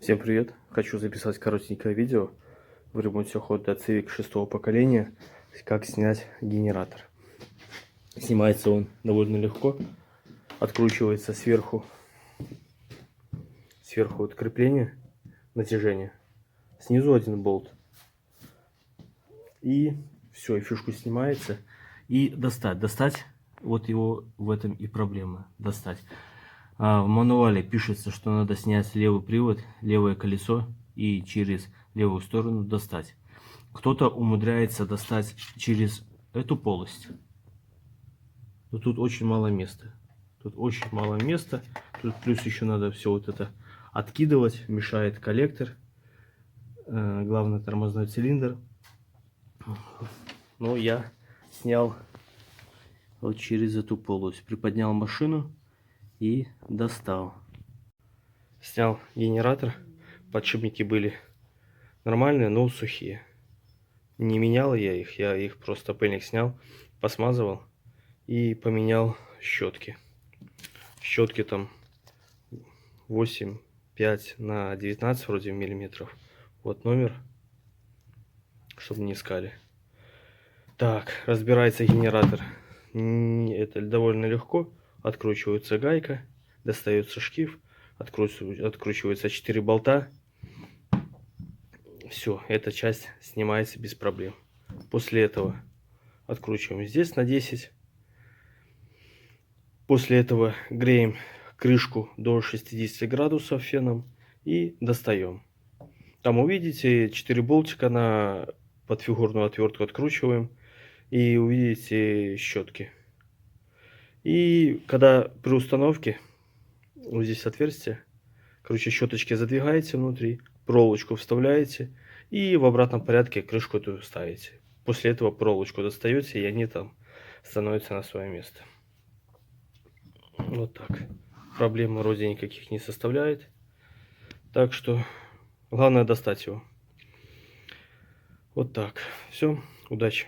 Всем привет! Хочу записать коротенькое видео в ремонте Honda Civic шестого поколения, как снять генератор. Снимается он довольно легко, откручивается сверху, сверху вот крепление, натяжение, снизу один болт. И все, и фишку снимается. И достать, достать, вот его в этом и проблема, достать. А, в мануале пишется, что надо снять левый привод, левое колесо и через левую сторону достать. Кто-то умудряется достать через эту полость. Но тут очень мало места. Тут очень мало места. Тут плюс еще надо все вот это откидывать. Мешает коллектор. Э, главный тормозной цилиндр. Но я снял вот через эту полость. Приподнял машину и достал. Снял генератор. Подшипники были нормальные, но сухие. Не менял я их, я их просто пыльник снял, посмазывал и поменял щетки. Щетки там 8, 5 на 19 вроде миллиметров. Вот номер, чтобы не искали. Так, разбирается генератор. Это довольно легко. Откручивается гайка, достается шкив, откручивается 4 болта. Все, эта часть снимается без проблем. После этого откручиваем здесь на 10. После этого греем крышку до 60 градусов феном и достаем. Там увидите 4 болтика на подфигурную отвертку откручиваем и увидите щетки. И когда при установке, вот здесь отверстие, короче, щеточки задвигаете внутри, проволочку вставляете и в обратном порядке крышку эту ставите. После этого проволочку достаете, и они там становятся на свое место. Вот так. Проблем вроде никаких не составляет. Так что главное достать его. Вот так. Все. Удачи.